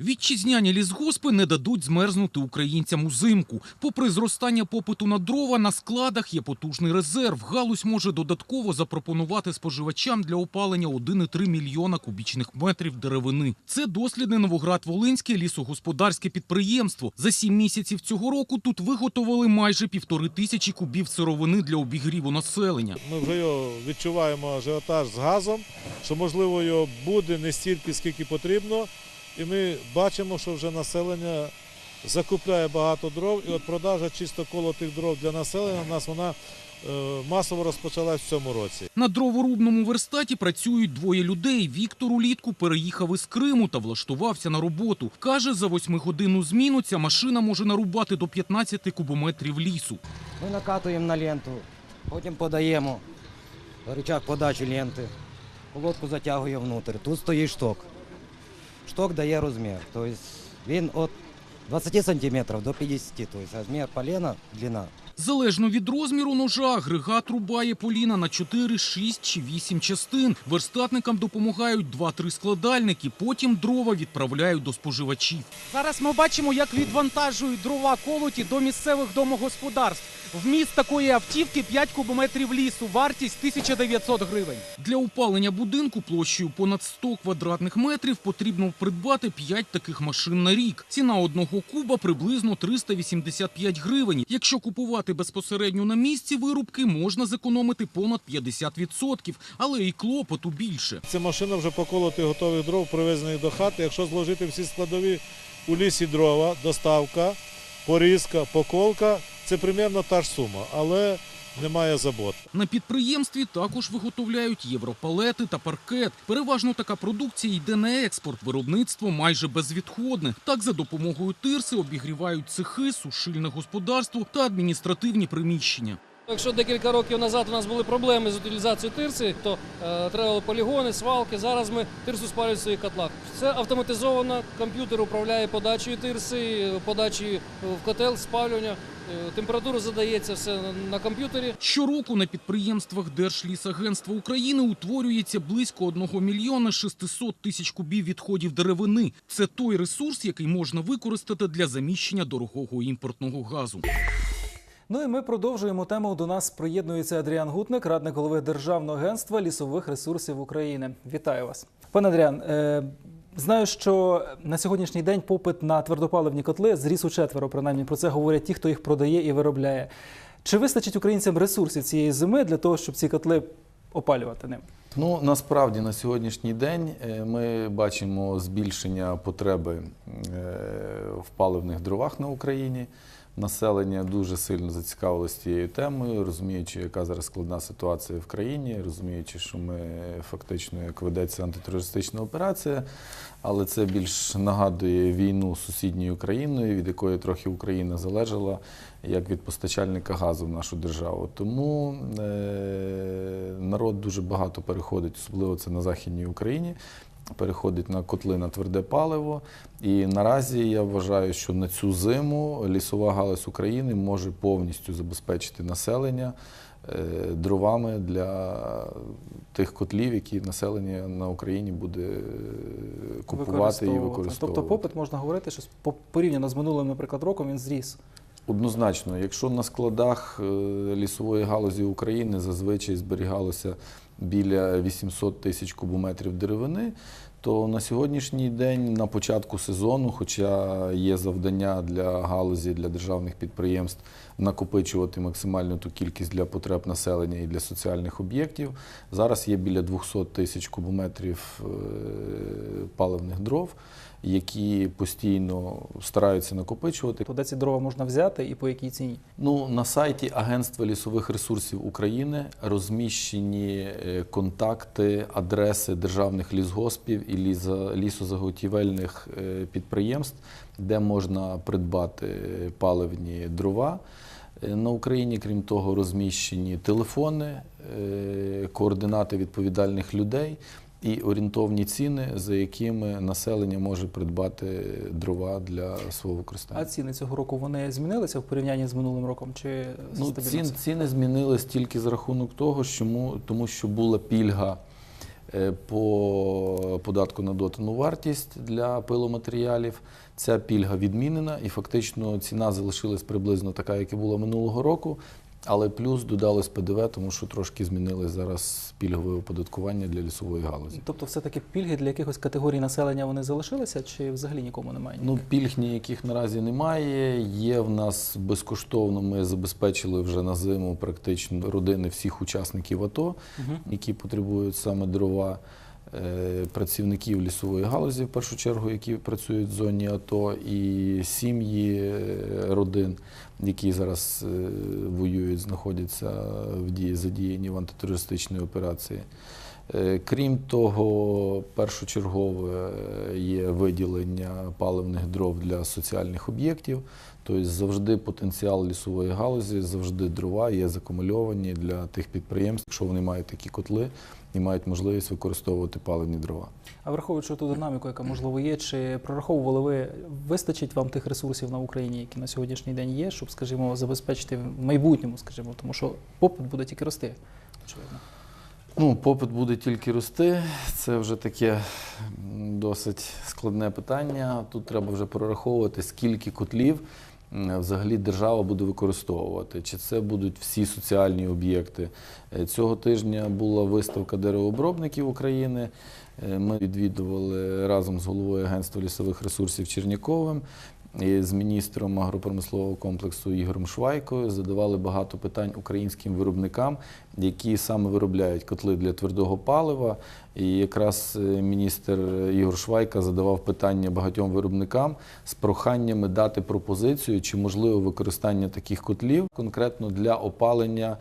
Вітчизняні лісгоспи не дадуть змерзнути українцям узимку. Попри зростання попиту на дрова, на складах є потужний резерв. Галузь може додатково запропонувати споживачам для опалення 1,3 мільйона кубічних метрів деревини. Це дослідне Новоград-Волинське лісогосподарське підприємство. За сім місяців цього року тут виготовили майже півтори тисячі кубів сировини для обігріву населення. Ми вже відчуваємо ажіотаж з газом, що можливо його буде не стільки, скільки потрібно. І ми бачимо, що вже населення закупляє багато дров, і от продажа чисто колотих дров для населення у нас вона е, масово розпочалась в цьому році. На дроворубному верстаті працюють двоє людей. Віктор улітку переїхав із Криму та влаштувався на роботу. Каже, за восьмигодинну зміну ця машина може нарубати до 15 кубометрів лісу. Ми накатуємо на ленту, потім подаємо рычаг подачі ленти, лодку затягує внутрь. Тут стоїть шток. Шток дає розмір. Тобто він від 20 см до 50 Тобто розмір полена, длина. Залежно від розміру ножа, агрегат рубає поліна на 4, 6 чи 8 частин. Верстатникам допомагають 2-3 складальники, потім дрова відправляють до споживачів. Зараз ми бачимо, як відвантажують дрова колоті до місцевих домогосподарств. Вміст такої автівки 5 кубометрів лісу, вартість 1900 гривень. Для опалення будинку площею понад 100 квадратних метрів потрібно придбати 5 таких машин на рік. Ціна одного куба приблизно 385 гривень. Якщо купувати безпосередньо на місці вирубки, можна зекономити понад 50%, але і клопоту більше. Це машина вже поколоти готових дров, привезених до хати. Якщо зложити всі складові у лісі дрова, доставка, порізка, поколка, це примерно та ж сума, але немає забот. На підприємстві також виготовляють європалети та паркет. Переважно така продукція йде на експорт. Виробництво майже безвідходне. Так за допомогою тирси обігрівають цехи, сушильне господарство та адміністративні приміщення. Якщо декілька років назад у нас були проблеми з утилізацією тирси, то е, треба полігони, свалки. Зараз ми тирсу спалюємо в своїх котлах. Це автоматизовано, комп'ютер управляє подачею тирси, подачею в котел, спалювання. Е, Температура задається все на комп'ютері. Щороку на підприємствах Держлісагентства України утворюється близько 1 мільйона 600 тисяч кубів відходів деревини. Це той ресурс, який можна використати для заміщення дорогого імпортного газу. Ну і ми продовжуємо тему. До нас приєднується Адріан Гутник, радник голови Державного агентства лісових ресурсів України. Вітаю вас, пане Адріан. Е, знаю, що на сьогоднішній день попит на твердопаливні котли зріс у четверо. Принаймні про це говорять ті, хто їх продає і виробляє. Чи вистачить українцям ресурсів цієї зими для того, щоб ці котли опалювати ним? Ну насправді на сьогоднішній день е, ми бачимо збільшення потреби е, в паливних дровах на Україні. Населення дуже сильно зацікавилось цією темою, розуміючи, яка зараз складна ситуація в країні, розуміючи, що ми фактично як ведеться антитерористична операція, але це більш нагадує війну з сусідньою країною, від якої трохи Україна залежала як від постачальника газу в нашу державу. Тому е, народ дуже багато переходить, особливо це на Західній Україні. Переходить на котли на тверде паливо. І наразі я вважаю, що на цю зиму лісова галузь України може повністю забезпечити населення е, дровами для тих котлів, які населення на Україні буде е, купувати і використовувати. Тобто попит можна говорити, що порівняно з минулим, наприклад, роком він зріс. Однозначно, якщо на складах е, лісової галузі України зазвичай зберігалося біля 800 тисяч кубометрів деревини, то на сьогоднішній день, на початку сезону, хоча є завдання для галузі, для державних підприємств накопичувати максимальну ту кількість для потреб населення і для соціальних об'єктів, зараз є біля 200 тисяч кубометрів е, паливних дров, які постійно стараються накопичувати. То де ці дрова можна взяти і по якій ціні? Ну, на сайті Агентства лісових ресурсів України розміщені е, контакти, адреси державних лісгоспів і лісозаготівельних е, підприємств, де можна придбати паливні дрова. Е, На Україні, крім того, розміщені телефони, е, координати відповідальних людей і орієнтовні ціни, за якими населення може придбати дрова для свого використання. А ціни цього року вони змінилися в порівнянні з минулим роком? Чи Ну, цін, ціни змінились тільки за рахунок того, що тому що була пільга е, по податку на дотану вартість для пиломатеріалів. Ця пільга відмінена і фактично ціна залишилась приблизно така, як і була минулого року. Але плюс додалось ПДВ, тому що трошки змінилось зараз пільгове оподаткування для лісової галузі. Тобто, все-таки пільги для якихось категорій населення вони залишилися, чи взагалі нікому немає? Ну, пільг ніяких наразі немає. Є в нас безкоштовно. Ми забезпечили вже на зиму практично родини всіх учасників АТО, Мгм. які потребують саме дрова. Е, Працівників лісової галузі, в першу чергу, які працюють в зоні АТО, і сім'ї е, родин, які зараз е, воюють, знаходяться в дії задіяні в антитерористичній операції. Е, Крім того, першочергове е, є виділення паливних дров для соціальних об'єктів. Тобто завжди потенціал лісової галузі, завжди дрова є закумульовані для тих підприємств, якщо вони мають такі котли і мають можливість використовувати паливні дрова. А враховуючи ту динаміку, яка можливо є, чи прораховували ви, вистачить вам тих ресурсів на Україні, які на сьогоднішній день є, щоб, скажімо, забезпечити в майбутньому, скажімо, тому що попит буде тільки рости. Очевидно. Ну, попит буде тільки рости. Це вже таке досить складне питання. Тут треба вже прораховувати, скільки котлів взагалі держава буде використовувати. Чи це будуть всі соціальні об'єкти. Е, Цього тижня була виставка деревообробників України. Е, Ми відвідували разом з головою Агентства лісових ресурсів Черняковим. З міністром агропромислового комплексу Ігорем Швайкою задавали багато питань українським виробникам, які саме виробляють котли для твердого палива. І якраз е, міністр Ігор Швайка задавав питання багатьом виробникам з проханнями дати пропозицію, чи можливо використання таких котлів конкретно для опалення.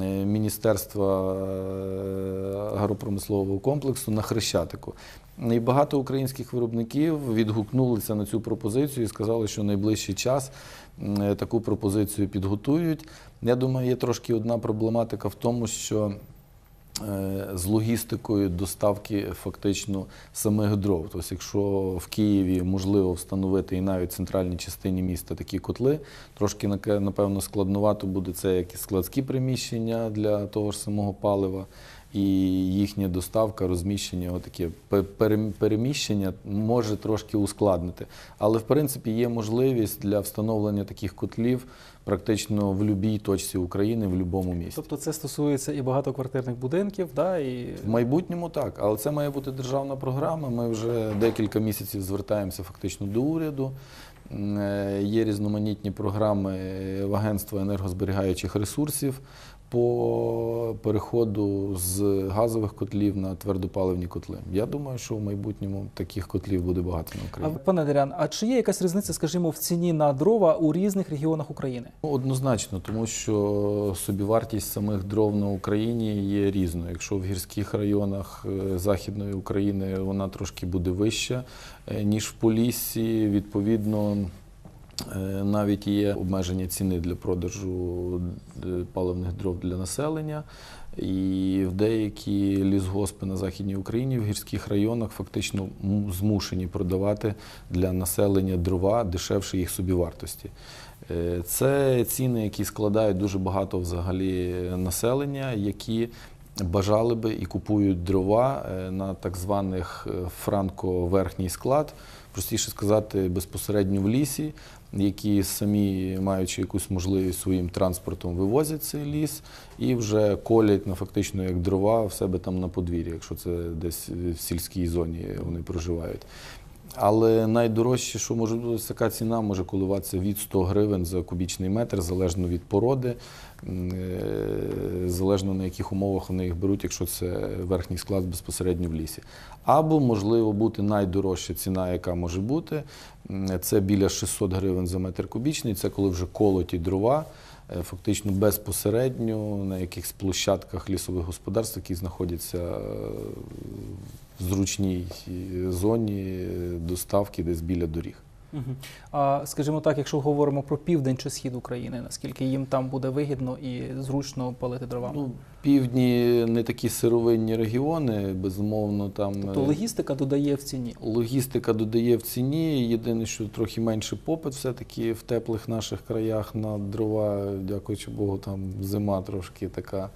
Е, Міністерства е, агропромислового комплексу на Хрещатику. І багато українських виробників відгукнулися на цю пропозицію і сказали, що найближчий час е, таку пропозицію підготують. Я думаю, є трошки одна проблематика в тому, що з логістикою доставки фактично самих дров. Тобто, якщо в Києві можливо встановити і навіть в центральній частині міста такі котли, трошки напевно складновато буде це як і складські приміщення для того ж самого палива. І їхня доставка, розміщення, отаке пе- переміщення може трошки ускладнити. Але в принципі є можливість для встановлення таких котлів практично в будь-якій точці України, в будь-якому місті. Тобто це стосується і багатоквартирних будинків, да, і В майбутньому так, але це має бути державна програма. Ми вже декілька місяців звертаємося фактично до уряду. Е, Є різноманітні програми в Агентства енергозберігаючих ресурсів по переходу з газових котлів на твердопаливні котли. Я думаю, що в майбутньому таких котлів буде багато на А, Україні. пане Дарян, а чи є якась різниця, скажімо, в ціні на дрова у різних регіонах України? Ну, Однозначно, тому що собівартість самих дров на Україні є різною. Якщо в гірських районах е, Західної України вона трошки буде вища, е, ніж в Поліссі, відповідно. Е, Навіть є обмеження ціни для продажу е, паливних дров для населення. І в деякі лісгоспи на Західній Україні в гірських районах фактично змушені продавати для населення дрова дешевше їх собівартості. Е, Це ціни, які складають дуже багато взагалі населення, які бажали би і купують дрова на так званих франко-верхній склад, простіше сказати, безпосередньо в лісі, які самі, маючи якусь можливість своїм транспортом, вивозять цей ліс і вже колять на фактично як дрова в себе там на подвір'ї, якщо це десь в сільській зоні вони проживають. Але найдорожче, що може бути, така ціна може коливатися від 100 гривень за кубічний метр, залежно від породи, е, залежно на яких умовах вони їх беруть, якщо це верхній склад безпосередньо в лісі. Або, можливо, бути найдорожча ціна, яка може бути, це біля 600 гривень за метр кубічний. Це коли вже колоті дрова. е, Фактично безпосередньо на якихось площадках лісових господарств, які знаходяться е, в зручній е, зоні доставки десь біля доріг. Угу. А скажімо так, якщо говоримо про південь чи схід України, наскільки їм там буде вигідно і зручно палити дровами? Ну, півдні не такі сировинні регіони, безумовно, там тобто е, логістика додає в ціні. логістика додає в ціні. Єдине, що трохи менше попит все-таки в теплих наших краях на дрова, дякуючи Богу, там зима трошки така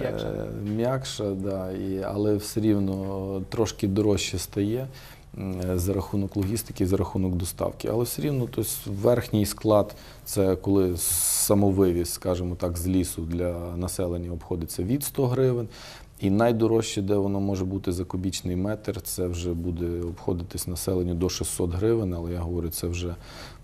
М'якша. Е, М'якша, да, і, але все рівно трошки дорожче стає за рахунок логістики, за рахунок доставки. Але все рівно тобто, верхній склад це коли самовивіз, скажімо так, з лісу для населення обходиться від 100 гривень. І найдорожче, де воно може бути за кубічний метр, це вже буде обходитись населенню до 600 гривень, але я говорю, це вже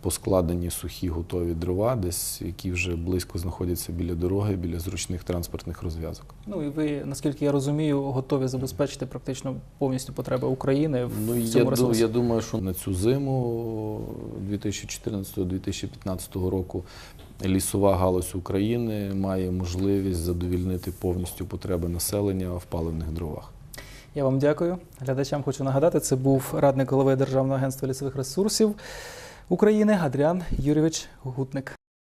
поскладені сухі готові дрова, десь які вже близько знаходяться біля дороги, біля зручних транспортних розв'язок. Ну і ви, наскільки я розумію, готові забезпечити практично повністю потреби України в Ну, я, цьому ресурсі. я думаю, що на цю зиму 2014-2015 року лісова галузь України має можливість задовільнити повністю потреби населення в паливних дровах. Я вам дякую. Глядачам хочу нагадати, це був радник голови Державного агентства лісових ресурсів України Адріан Юрійович Гутник.